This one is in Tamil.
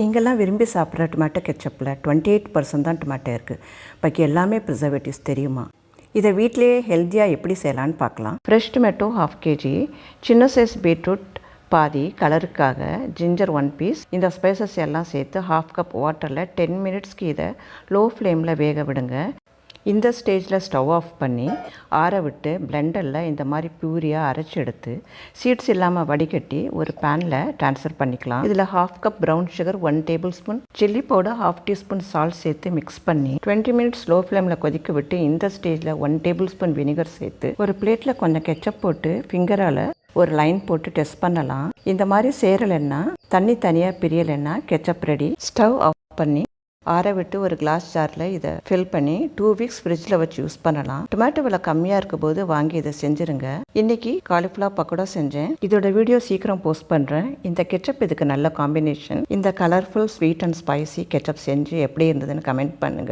நீங்கள்லாம் விரும்பி சாப்பிட்ற டொமேட்டோ கெச்சப்பில் டுவெண்ட்டி எயிட் பர்சன்ட் தான் டொமேட்டோ இருக்குது பாக்கி எல்லாமே ப்ரிசர்வேட்டிவ்ஸ் தெரியுமா? இதை வீட்டிலேயே ஹெல்த்தியாக எப்படி செய்யலான்னு பார்க்கலாம். ஃப்ரெஷ் டொமேட்டோ ஹாஃப் கேஜி சின்ன சைஸ் பீட்ரூட் பாதி கலருக்காக ஜிஞ்சர் ஒன் பீஸ் இந்த ஸ்பைசஸ் எல்லாம் சேர்த்து ஹாஃப் கப் வாட்டரில் டென் மினிட்ஸ்க்கு இதை லோ ஃப்ளேமில் வேக விடுங்க. இந்த ஸ்டேஜில் ஸ்டவ் ஆஃப் பண்ணி ஆற விட்டு பிளெண்டரில் இந்த மாதிரி பியூரியாக அரைச்சி எடுத்து சீட்ஸ் இல்லாமல் வடிகட்டி ஒரு பேனில் ட்ரான்ஸ்ஃபர் பண்ணிக்கலாம். இதில் half cup brown sugar one table spoon chilli powder half teaspoon salt சேர்த்து மிக்ஸ் பண்ணி டுவெண்ட்டி மினிட்ஸ் லோ ஃப்ளேமில் கொதிக்க விட்டு இந்த ஸ்டேஜில் ஒன் டேபிள் ஸ்பூன் வினிகர் சேர்த்து ஒரு பிளேட்டில் கொஞ்சம் கெச்சப் போட்டு ஃபிங்கரால் ஒரு லைன் போட்டு டெஸ்ட் பண்ணலாம். இந்த மாதிரி சேரலைன்னா தண்ணி தனியாக பிரியலைன்னா கெச்சப் ரெடி ஸ்டவ் ஆஃப் பண்ணி ஆற விட்டு ஒரு கிளாஸ் ஜாரில் இதை ஃபில் பண்ணி டூ வீக்ஸ் ஃப்ரிட்ஜில் வச்சு யூஸ் பண்ணலாம். டொமேட்டோ விலை கம்மியாக இருக்கும் போது வாங்கி இதை செஞ்சுருங்க. இன்னைக்கு காலிஃப்ளவர் பக்கோடா செஞ்சேன். இதோட வீடியோ சீக்கிரம் போஸ்ட் பண்ணுறேன் இந்த கெச்சப் இதுக்கு நல்ல காம்பினேஷன் இந்த colourful sweet and spicy ketchup செஞ்சு எப்படி இருந்ததுன்னு கமெண்ட் பண்ணுங்க.